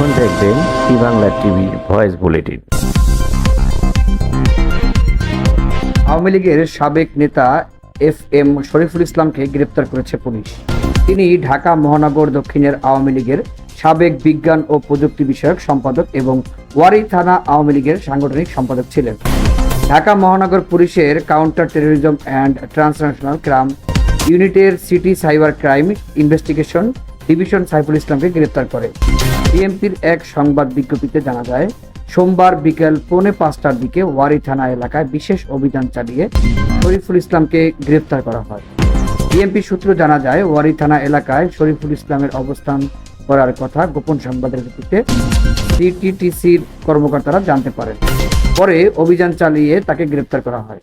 BBC Bangla টিভির voice bulletin. Awami লীগের সাবেক নেতা এফ এম শরীফুল ইসলামকে গ্রেপ্তার করেছে পুলিশ। তিনি ঢাকা মহানগর দক্ষিণের আওয়ামী লীগের সাবেক বিজ্ঞান ও প্রযুক্তি বিষয়ক সম্পাদক এবং ওয়ারি থানা আওয়ামী লীগের সাংগঠনিক সম্পাদক ছিলেন। ঢাকা মহানগর পুলিশের counter terrorism and transnational crime ইউনিটের city cyber crime investigation division Saiful ইসলামকে গ্রেপ্তার করে। বিএনপির এক সংবাদ বিজ্ঞপ্তিতে জানা যায়, সোমবার বিকেল পৌনে পাঁচটার দিকে ওয়ারি থানা এলাকায় বিশেষ অভিযান চালিয়ে শরীফুল ইসলামকে গ্রেপ্তার করা হয়। বিএনপি সূত্র জানা যায়, ওয়ারি থানা এলাকায় শরীফুল ইসলামের অবস্থান করার কথা গোপন সংবাদের ভিত্তিতে সিটিটিসির কর্মকর্তারা জানতে পারেন। পরে অভিযান চালিয়ে তাকে গ্রেপ্তার করা হয়।